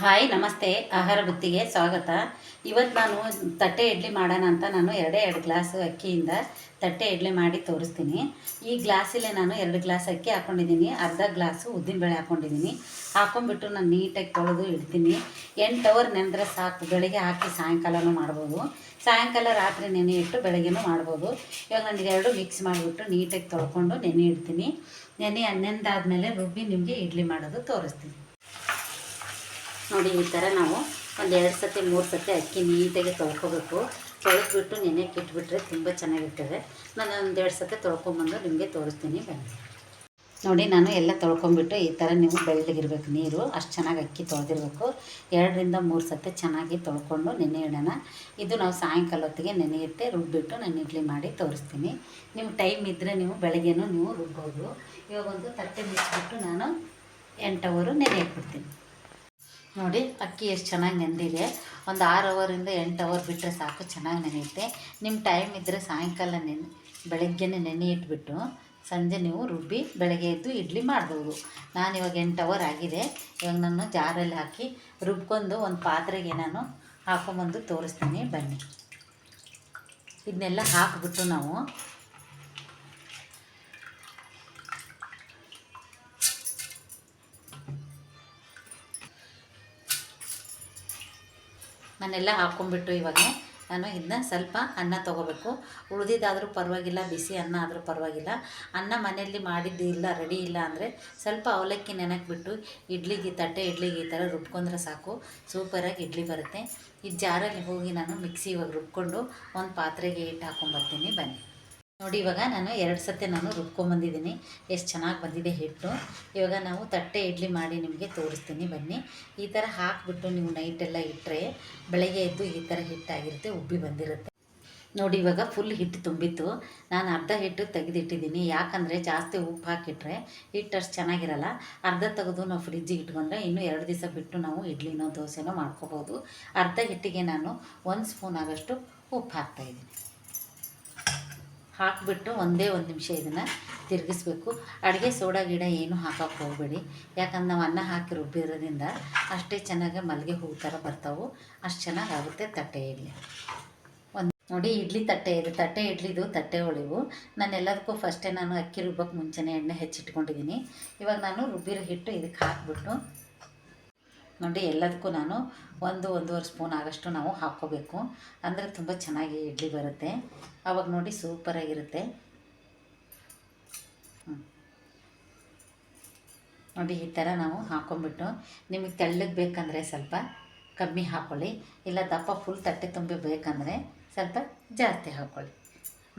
Hi, ನಮಸ್ತೆ. ಆಹಾರ ಬುತ್ತಿಗೆ ಸ್ವಾಗತ. ಇವತ್ತು ನಾನು ತಟ್ಟೆ ಇಡ್ಲಿ ಮಾಡೋಣ ಅಂತ ನಾನು ಎರಡೇ ಎರಡು ಗ್ಲಾಸ್ ಅಕ್ಕಿಯಿಂದ ತಟ್ಟೆ ಇಡ್ಲಿ ಮಾಡಿ ತೋರಿಸ್ತೀನಿ. ಈ ಗ್ಲಾಸಲ್ಲೇ ನಾನು ಎರಡು ಗ್ಲಾಸ್ ಅಕ್ಕಿ ಹಾಕ್ಕೊಂಡಿದ್ದೀನಿ ಅರ್ಧ ಗ್ಲಾಸು ಉದ್ದಿನಬೇಳೆ ಹಾಕ್ಕೊಂಡಿದ್ದೀನಿ ಹಾಕೊಂಡ್ಬಿಟ್ಟು ನಾನು ನೀಟಾಗಿ ತೊಳೆದು ಇಡ್ತೀನಿ. ಎಂಟು ಅವರ್ ನೆನೆದ್ರೆ ಸಾಕು, ಬೆಳಗ್ಗೆ ಹಾಕಿ ಸಾಯಂಕಾಲನೂ ಮಾಡ್ಬೋದು. ಸಾಯಂಕಾಲ ರಾತ್ರಿ ನೆನೆ ಇಟ್ಟು ಬೆಳಗ್ಗೆನೂ ಮಾಡ್ಬೋದು. ಇವಾಗ ನಾನು ಎರಡು ಮಿಕ್ಸ್ ಮಾಡಿಬಿಟ್ಟು ನೀಟಾಗಿ ತೊಳ್ಕೊಂಡು ನೆನೆ ಇಡ್ತೀನಿ. ನೆನೆ ನೆನೆದಾದ್ಮೇಲೆ ರುಬ್ಬಿ ನಿಮಗೆ ಇಡ್ಲಿ ಮಾಡೋದು ತೋರಿಸ್ತೀನಿ. ನೋಡಿ, ಈ ಥರ ನಾವು ಒಂದು ಎರಡು ಸತಿ, ಮೂರು ಸತಿ ಅಕ್ಕಿ ನೀಟಾಗಿ ತೊಳ್ಕೊಬೇಕು. ತೊಳೆದ್ಬಿಟ್ಟು ನೆನೆಯಕ್ಕೆ ಇಟ್ಬಿಟ್ರೆ ತುಂಬ ಚೆನ್ನಾಗಿರ್ತದೆ. ನಾನು ಒಂದು ಎರಡು ಸತಿ ತೊಳ್ಕೊಂಬಂದು ನಿಮಗೆ ತೋರಿಸ್ತೀನಿ, ಬನ್ನಿ. ನೋಡಿ, ನಾನು ಎಲ್ಲ ತೊಳ್ಕೊಂಬಿಟ್ಟು ಈ ಥರ ನೀವು ಬೆಳ್ಳಗಿರ್ಬೇಕು ನೀರು. ಅಷ್ಟು ಚೆನ್ನಾಗಿ ಅಕ್ಕಿ ತೊಳೆದಿರ್ಬೇಕು. ಎರಡರಿಂದ ಮೂರು ಸತಿ ಚೆನ್ನಾಗಿ ತೊಳ್ಕೊಂಡು ನೆನೆ ಇಡೋಣ. ಇದು ನಾವು ಸಾಯಂಕಾಲ ಹೊತ್ತಿಗೆ ನೆನೆಯುತ್ತೆ ರುಬ್ಬಿಟ್ಟು ನಾನು ಇಡ್ಲಿ ಮಾಡಿ ತೋರಿಸ್ತೀನಿ. ನಿಮ್ಗೆ ಟೈಮ್ ಇದ್ದರೆ ನೀವು ಬೆಳಗ್ಗೆನೂ ನೀವು ರುಬ್ಬೋದು. ಇವಾಗ ಒಂದು ತಟ್ಟೆ ಮುಚ್ಚಿಬಿಟ್ಟು ನಾನು ಎಂಟು ಅವರು ನೆನೆ ಇಟ್ಬಿಡ್ತೀನಿ ನೋಡಿ, ಅಕ್ಕಿ ಎಷ್ಟು ಚೆನ್ನಾಗಿ ನೆಂದಿದೆ. ಒಂದು ಆರು ಅವರಿಂದ ಎಂಟು ಅವರ್ ಬಿಟ್ಟರೆ ಸಾಕು, ಚೆನ್ನಾಗಿ ನೆನೆಯುತ್ತೆ. ನಿಮ್ಮ ಟೈಮ್ ಇದ್ದರೆ ಸಾಯಂಕಾಲ ನೆನೆ, ಬೆಳಗ್ಗೆನೇ ನೆನೆ ಇಟ್ಬಿಟ್ಟು ಸಂಜೆ ನೀವು ರುಬ್ಬಿ ಬೆಳಗ್ಗೆ ಎದ್ದು ಇಡ್ಲಿ ಮಾಡ್ಬೋದು. ನಾನು ಇವಾಗ ಎಂಟು ಅವರ್ ಆಗಿದೆ. ಇವಾಗ ನಾನು ಜಾರಲ್ಲಿ ಹಾಕಿ ರುಬ್ಕೊಂಡು ಒಂದು ಪಾತ್ರೆಗೆ ನಾನು ಹಾಕೊಂಬಂದು ತೋರಿಸ್ತೀನಿ, ಬನ್ನಿ. ಇದನ್ನೆಲ್ಲ ಹಾಕಿಬಿಟ್ಟು ನಾವು ನಾನೆಲ್ಲ ಹಾಕ್ಕೊಂಡ್ಬಿಟ್ಟು ಇವಾಗ. ನಾನು ಇದನ್ನ ಸ್ವಲ್ಪ ಅನ್ನ ತೊಗೋಬೇಕು. ಉಳಿದಿದ್ದಾದರೂ ಪರವಾಗಿಲ್ಲ, ಬಿಸಿ ಅನ್ನ ಆದರೂ ಪರವಾಗಿಲ್ಲ. ಅನ್ನ ಮನೆಯಲ್ಲಿ ಮಾಡಿದ್ದು ಇಲ್ಲ, ರೆಡಿ ಇಲ್ಲ ಅಂದರೆ ಸ್ವಲ್ಪ ಅವಲಕ್ಕಿ ನೆನಕ್ಬಿಟ್ಟು ಇಡ್ಲಿಗೆ ತಟ್ಟೆ ಇಡ್ಲಿಗೆ ಈ ಥರ ರುಬ್ಕೊಂಡ್ರೆ ಸಾಕು. ಸೂಪರಾಗಿ ಇಡ್ಲಿ ಬರುತ್ತೆ. ಈ ಜಾರಲ್ಲಿ ಹೋಗಿ ನಾನು ಮಿಕ್ಸಿ ಇವಾಗ ರುಬ್ಕೊಂಡು ಒಂದು ಪಾತ್ರೆಗೆ ಇಟ್ಟು ಹಾಕೊಂಡ್ಬರ್ತೀನಿ ಬನ್ನಿ. ನೋಡಿ, ಇವಾಗ ನಾನು ಎರಡು ಸತಿ ನಾನು ರುಬ್ಕೊಂಬಂದಿದ್ದೀನಿ ಎಷ್ಟು ಚೆನ್ನಾಗಿ ಬಂದಿದೆ ಹಿಟ್ಟು. ಇವಾಗ ನಾವು ತಟ್ಟೆ ಇಡ್ಲಿ ಮಾಡಿ ನಿಮಗೆ ತೋರಿಸ್ತೀನಿ ಬನ್ನಿ. ಈ ಥರ ಹಾಕಿಬಿಟ್ಟು ನೀವು ನೈಟೆಲ್ಲ ಇಟ್ಟರೆ ಬೆಳಗ್ಗೆ ಎದ್ದು ಈ ಥರ ಹಿಟ್ಟಾಗಿರುತ್ತೆ, ಉಬ್ಬಿ ಬಂದಿರುತ್ತೆ. ನೋಡಿ, ಇವಾಗ ಫುಲ್ ಹಿಟ್ಟು ತುಂಬಿತ್ತು. ನಾನು ಅರ್ಧ ಹಿಟ್ಟು ತೆಗೆದಿಟ್ಟಿದ್ದೀನಿ. ಯಾಕಂದರೆ ಜಾಸ್ತಿ ಉಪ್ಪು ಹಾಕಿಟ್ರೆ ಹಿಟ್ಟು ಅಷ್ಟು ಚೆನ್ನಾಗಿರಲ್ಲ. ಅರ್ಧ ತೆಗೆದು ನಾವು ಫ್ರಿಜ್ಜಿಗೆ ಇಟ್ಕೊಂಡ್ರೆ ಇನ್ನೂ ಎರಡು ದಿವಸ ಬಿಟ್ಟು ನಾವು ಇಡ್ಲಿನೋ, ದೋಸೆನೋ ಮಾಡ್ಕೋಬೋದು. ಅರ್ಧ ಹಿಟ್ಟಿಗೆ ನಾನು ಒಂದು ಸ್ಪೂನ್ ಆಗೋಷ್ಟು ಉಪ್ಪು ಹಾಕ್ತಾಯಿದ್ದೀನಿ ಹಾಕಿಬಿಟ್ಟು ಒಂದೇ ಒಂದು ನಿಮಿಷ ಇದನ್ನು ತಿರುಗಿಸ್ಬೇಕು. ಅಡುಗೆ ಸೋಡಾ ಗಿಡ ಏನು ಹಾಕೋಕ್ಕೆ ಹೋಗಬೇಡಿ. ಯಾಕಂದ್ರೆ ನಾವು ಅನ್ನ ಹಾಕಿ ರುಬ್ಬಿರೋದ್ರಿಂದ ಅಷ್ಟೇ ಚೆನ್ನಾಗಿ ಮಲ್ಲಿಗೆ ಹೂ ಥರ ಬರ್ತಾವೆ. ಅಷ್ಟು ಚೆನ್ನಾಗಿ ಆಗುತ್ತೆ ತಟ್ಟೆ ಇಡ್ಲಿ. ಒಂದು ನೋಡಿ ಇಡ್ಲಿ ತಟ್ಟೆ ಇದೆ. ತಟ್ಟೆ ಇಡ್ಲಿದು ತಟ್ಟೆ ಒಳಿವು. ನಾನು ಎಲ್ಲದಕ್ಕೂ ಫಸ್ಟೇ ನಾನು ಅಕ್ಕಿ ರುಬ್ಬಕ್ಕೆ ಮುಂಚೆನೇ ಎಣ್ಣೆ ಹೆಚ್ಚಿಟ್ಕೊಂಡಿದ್ದೀನಿ. ಇವಾಗ ನಾನು ರುಬ್ಬಿರೋ ಹಿಟ್ಟು ಇದಕ್ಕೆ ಹಾಕ್ಬಿಟ್ಟು ನೋಡಿ, ಎಲ್ಲದಕ್ಕೂ ನಾನು ಒಂದು, ಒಂದೂವರೆ ಸ್ಪೂನ್ ಆಗಷ್ಟು ನಾವು ಹಾಕ್ಕೋಬೇಕು. ಅಂದರೆ ತುಂಬ ಚೆನ್ನಾಗಿ ಇಡ್ಲಿ ಬರುತ್ತೆ. ಆವಾಗ ನೋಡಿ ಸೂಪರಾಗಿರುತ್ತೆ ಹ್ಞೂ ನೋಡಿ, ಈ ಥರ ನಾವು ಹಾಕ್ಕೊಂಬಿಟ್ಟು ನಿಮಗೆ ತೆಳ್ಳಗೆ ಬೇಕಂದರೆ ಸ್ವಲ್ಪ ಕಮ್ಮಿ ಹಾಕ್ಕೊಳ್ಳಿ ಇಲ್ಲ ದಪ್ಪ ಫುಲ್ ತಟ್ಟೆ ತುಂಬಿ ಬೇಕಂದರೆ ಸ್ವಲ್ಪ ಜಾಸ್ತಿ ಹಾಕ್ಕೊಳ್ಳಿ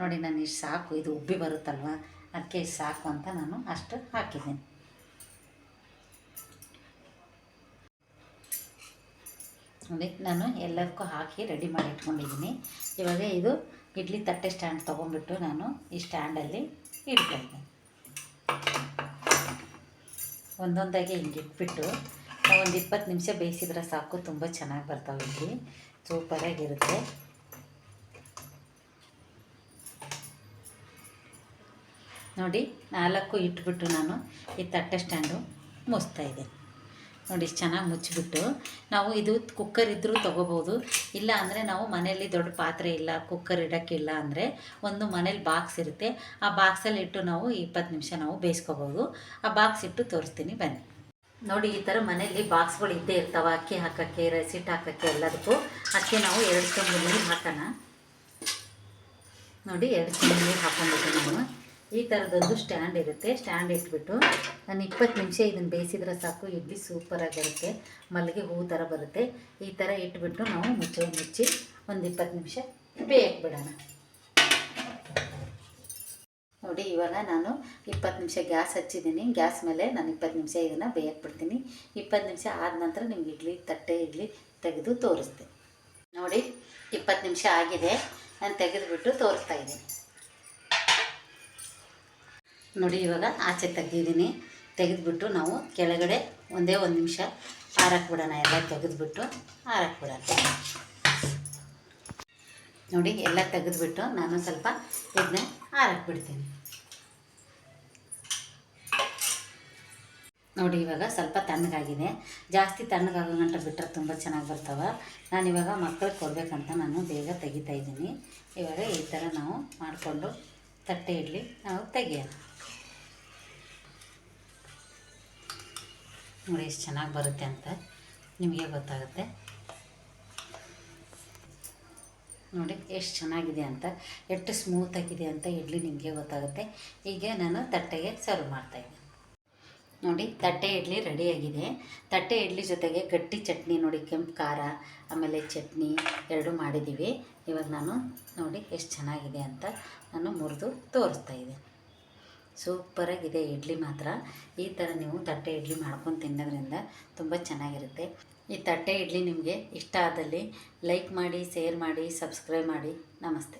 ನೋಡಿ, ನಾನು ಇಷ್ಟು ಸಾಕು. ಇದು ಉಬ್ಬಿ ಬರುತ್ತಲ್ವ? ಅದಕ್ಕೆ ಇಷ್ಟು ಸಾಕು ಅಂತ ನಾನು ಅಷ್ಟು ಹಾಕಿದ್ದೀನಿ. ನೋಡಿ ನಾನು ಎಲ್ಲದಕ್ಕೂ ಹಾಕಿ ರೆಡಿ ಮಾಡಿ ಇಟ್ಕೊಂಡಿದ್ದೀನಿ. ಇವಾಗ ಇದು ಇಡ್ಲಿ ತಟ್ಟೆ ಸ್ಟ್ಯಾಂಡ್ ತೊಗೊಂಡ್ಬಿಟ್ಟು ನಾನು ಈ ಸ್ಟ್ಯಾಂಡಲ್ಲಿ ಇಟ್ಕೊಳ್ತೀನಿ. ಒಂದೊಂದಾಗಿ ಹಿಂಗೆ ಇಟ್ಬಿಟ್ಟು ಒಂದು ಇಪ್ಪತ್ತು ನಿಮಿಷ ಬೇಯಿಸಿದ್ರೆ ಸಾಕು, ತುಂಬ ಚೆನ್ನಾಗಿ ಬರ್ತಾವೆ ಇಡ್ಲಿ. ಸೂಪರಾಗಿರುತ್ತೆ ನೋಡಿ, ನಾಲ್ಕು ಇಟ್ಬಿಟ್ಟು ನಾನು ಈ ತಟ್ಟೆ ಸ್ಟ್ಯಾಂಡು ಮುಚ್ತಾ ಇದ್ದೀನಿ. ನೋಡಿ ಚೆನ್ನಾಗಿ ಮುಚ್ಚಿಬಿಟ್ಟು ನಾವು ಇದು ಕುಕ್ಕರ್ ಇದ್ದರೂ ತೊಗೋಬೋದು. ಇಲ್ಲ ಅಂದರೆ ನಾವು ಮನೆಯಲ್ಲಿ ದೊಡ್ಡ ಪಾತ್ರೆ ಇಲ್ಲ ಕುಕ್ಕರ್ ಇಡೋಕ್ಕಿಲ್ಲ ಅಂದರೆ ಒಂದು ಮನೇಲಿ ಬಾಕ್ಸ್ ಇರುತ್ತೆ. ಆ ಬಾಕ್ಸಲ್ಲಿ ಇಟ್ಟು ನಾವು ಇಪ್ಪತ್ತು ನಿಮಿಷ ನಾವು ಬೇಯಿಸ್ಕೋಬೋದು. ಆ ಬಾಕ್ಸ್ ಇಟ್ಟು ತೋರಿಸ್ತೀನಿ, ಬನ್ನಿ. ನೋಡಿ ಈ ಥರ ಮನೆಯಲ್ಲಿ ಬಾಕ್ಸ್ಗಳು ಇದ್ದೇ ಇರ್ತಾವೆ. ಅಕ್ಕಿ ಹಾಕೋಕ್ಕೆ ರೈಸಿಟ್ಟು ಹಾಕೋಕ್ಕೆ ಎಲ್ಲದಕ್ಕೂ. ಅಕ್ಕಿ ನಾವು ಎರಡು ಚಮಚ ನೀರು ಹಾಕೋಣ. ನೋಡಿ ಎರಡು ಚಮಚ ನೀರು ಹಾಕೊಂಡ್ಬಿಟ್ಟು ನಾನು ಈ ಥರದೊಂದು ಸ್ಟ್ಯಾಂಡ್ ಇರುತ್ತೆ. ಸ್ಟ್ಯಾಂಡ್ ಇಟ್ಬಿಟ್ಟು ನಾನು ಇಪ್ಪತ್ತು ನಿಮಿಷ ಇದನ್ನು ಬೇಯಿಸಿದ್ರೆ ಸಾಕು. ಇಡ್ಲಿ ಸೂಪರಾಗಿರುತ್ತೆ ಮಲ್ಲಿಗೆ ಹೂ ಥರ ಬರುತ್ತೆ. ಈ ಥರ ಇಟ್ಬಿಟ್ಟು ನಾವು ಮುಚ್ಚಿ ಮುಚ್ಚಿ ಒಂದು ಇಪ್ಪತ್ತು ನಿಮಿಷ ಬೇಯಕ್ಕೆ ಬಿಡೋಣ. ನೋಡಿ, ಇವಾಗ ನಾನು ಇಪ್ಪತ್ತು ನಿಮಿಷ ಗ್ಯಾಸ್ ಹಚ್ಚಿದ್ದೀನಿ. ಗ್ಯಾಸ್ ಮೇಲೆ ನಾನು ಇಪ್ಪತ್ತು ನಿಮಿಷ ಇದನ್ನು ಬೇಯಕ್ಕೆ ಬಿಡ್ತೀನಿ. ಇಪ್ಪತ್ತು ನಿಮಿಷ ಆದ ನಂತರ ನಿಮ್ಗೆ ಇಡ್ಲಿ, ತಟ್ಟೆ ಇಡ್ಲಿ ತೆಗೆದು ತೋರಿಸ್ತೀನಿ ನೋಡಿ, ಇಪ್ಪತ್ತು ನಿಮಿಷ ಆಗಿದೆ. ನಾನು ತೆಗೆದುಬಿಟ್ಟು ತೋರಿಸ್ತಾ ಇದ್ದೀನಿ. ನೋಡಿ, ಇವಾಗ ಆಚೆ ತೆಗ್ದಿದ್ದೀನಿ. ತೆಗೆದುಬಿಟ್ಟು ನಾವು ಕೆಳಗಡೆ ಒಂದೇ ಒಂದು ನಿಮಿಷ ಹಾರಾಕ್ಬಿಡೋಣ ಬಿಡೋಣ. ಎಲ್ಲ ತೆಗೆದುಬಿಟ್ಟು ಹಾರಾಕ್ಬಿಡೋಣ ಬಿಡೋಣ. ನೋಡಿ, ಎಲ್ಲ ತೆಗೆದುಬಿಟ್ಟು ನಾನು ಸ್ವಲ್ಪ ಇದನ್ನ ಹಾರಾಕ್ಬಿಡ್ತೀನಿ ಬಿಡ್ತೀನಿ. ನೋಡಿ, ಇವಾಗ ಸ್ವಲ್ಪ ತಣ್ಣಗಾಗಿದೆ. ಜಾಸ್ತಿ ತಣ್ಣಗಾಗೋ ಗಂಟ ಬಿಟ್ಟರೆ ತುಂಬ ಚೆನ್ನಾಗಿ ಬರ್ತಾವೆ. ನಾನಿವಾಗ ಮಕ್ಕಳಿಗೆ ಕೊಡಬೇಕಂತ ನಾನು ಬೇಗ ತೆಗಿತಾ ಇದ್ದೀನಿ. ಇವಾಗ ಈ ಥರ ನಾವು ಮಾಡಿಕೊಂಡು ತಟ್ಟೆ ಇಡ್ಲಿ ನಾವು ತೆಗಿಯೋಣ. ನೋಡಿ ಎಷ್ಟು ಚೆನ್ನಾಗಿ ಬರುತ್ತೆ ಅಂತ ನಿಮಗೆ ಗೊತ್ತಾಗುತ್ತೆ. ನೋಡಿ ಎಷ್ಟು ಚೆನ್ನಾಗಿದೆ ಅಂತ, ಎಷ್ಟು ಸ್ಮೂತಾಗಿದೆ ಅಂತ ಇಡ್ಲಿ ನಿಮಗೆ ಗೊತ್ತಾಗುತ್ತೆ. ಈಗ ನಾನು ತಟ್ಟೆಗೆ ಸರ್ವ್ ಮಾಡ್ತಾಯಿದ್ದೀನಿ ನೋಡಿ, ತಟ್ಟೆ ಇಡ್ಲಿ ರೆಡಿಯಾಗಿದೆ ತಟ್ಟೆ ಇಡ್ಲಿ ಜೊತೆಗೆ ಗಟ್ಟಿ ಚಟ್ನಿ, ನೋಡಿ ಕೆಂಪು ಖಾರ, ಆಮೇಲೆ ಚಟ್ನಿ ಎರಡು ಮಾಡಿದ್ದೀವಿ. ಇವಾಗ ನಾನು ನೋಡಿ ಎಷ್ಟು ಚೆನ್ನಾಗಿದೆ ಅಂತ ನಾನು ಮುರಿದು ತೋರಿಸ್ತಾ ಇದ್ದೀನಿ. ಸೂಪರಾಗಿದೆ ಇಡ್ಲಿ ಮಾತ್ರ. ಈ ಥರ ನೀವು ತಟ್ಟೆ ಇಡ್ಲಿ ಮಾಡ್ಕೊಂಡು ತಿನ್ನೋದ್ರಿಂದ ತುಂಬ ಚೆನ್ನಾಗಿರುತ್ತೆ. ಈ ತಟ್ಟೆ ಇಡ್ಲಿ ನಿಮಗೆ ಇಷ್ಟ ಆದಲ್ಲಿ ಲೈಕ್ ಮಾಡಿ ಶೇರ್ ಮಾಡಿ ಸಬ್ಸ್ಕ್ರೈಬ್ ಮಾಡಿ. ನಮಸ್ತೆ.